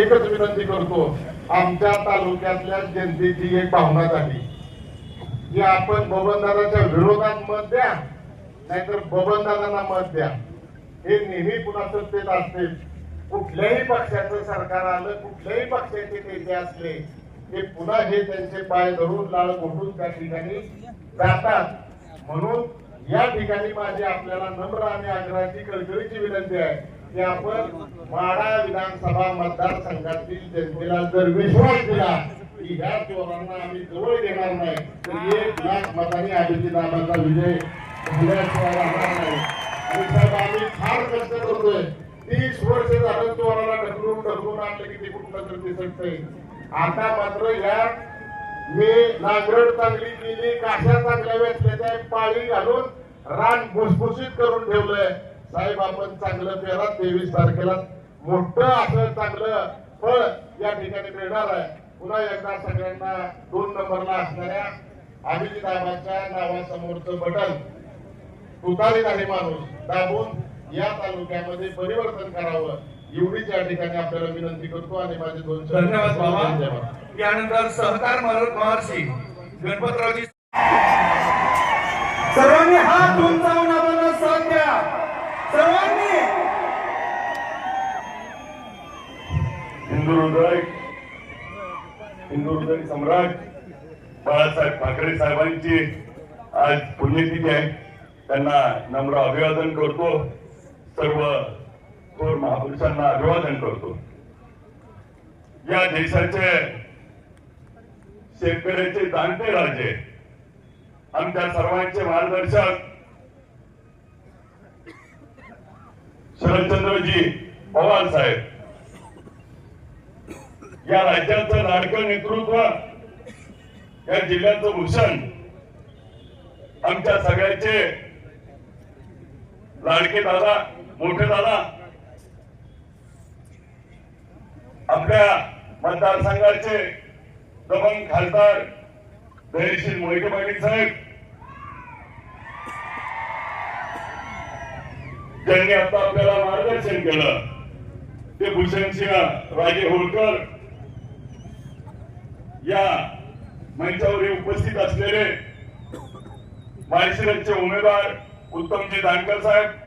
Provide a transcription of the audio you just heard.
एकच विनंती करतो आमच्या तालुक्यातल्या जनतेची एक भावना झाली. की आपण बबनदादाच्या विरोधात मत द्या नाहीतर बबनदादांना मत द्या. हे नेहमी पुन्हा सत्तेत असते. कुठल्याही पक्षाचं सरकार आलं कुठल्याही पक्षाचे नेते असले ते पुन्हा हे त्यांचे पाय धरून लाळ घोटून त्या ठिकाणी जातात. म्हणून या ठिकाणी माझी आपल्याला नम्र आणि आग्रहाची कळकळीची विनंती आहे. की आपण वाडा विधानसभा मतदारसंघातील जनतेला जर विश्वास दिला की ह्या चोरांना आम्ही जवळ घेणार नाही तर एक लाख मतांनी अभिजित दादाचा विजय झाल्याशिवाय राहणार नाही. आणि साहेब आम्ही फार कष्ट करतोय. तीस वर्ष झालं चोराला ढकलून ढकलून आणलं की ते कुठलं तर दिसत आता मात्र या मी नांगरड चांगली केली काशा चांगल्या वेचल्याच्या पाळी घालून रान भुसभुशीत करून ठेवलंय. साहेब आपण चांगलं पेरा तेवीस तारखेला. मोठं असं चांगलं फळ या ठिकाणी मिळणार आहे. पुन्हा एकदा सगळ्यांना दोन नंबरला असणाऱ्या अभिजित दाबाच्या नावासमोरचं बटन. तुतारीधारी माणूस. दाबून या तालुक्यामध्ये परिवर्तन करावं एवढीच या ठिकाणी आपल्याला विनंती करतो आणि माझे दोन धन्यवाद बाबा. धन्यवाद यानंतर सहकार मह- महर्षी गणपतरावजी सर्वांनी हात उंचावून सर्वांनी हिंदू हृदय हिंदू हृदय सम्राट बाळासाहेब ठाकरे साहेबांची आज पुण्यतिथी आहे त्यांना नम्र अभिवादन करतो सर्व थोर महापुरुषांना अभिवादन करतो या देशाचे शेतकऱ्याचे जाणते राजे आमच्या सर्वांचे मार्गदर्शक शरदचंद्रजी पवार साहेब या राज्याचं लाडकं नेतृत्व या जिल्ह्याचं भूषण आमच्या सगळ्याचे लाडके दादा मोठे दादा आपल्या मतदारसंघाचे दबंग खासदार धैर्यशील मोहिते पाटील साहेब त्यांनी आता आपल्याला मार्गदर्शन केलं. ते भूषण सिंह राजे होळकर या मंचावर हे उपस्थित असलेले माळशिरसचे उमेदवार उत्तमजी दानकर साहेब.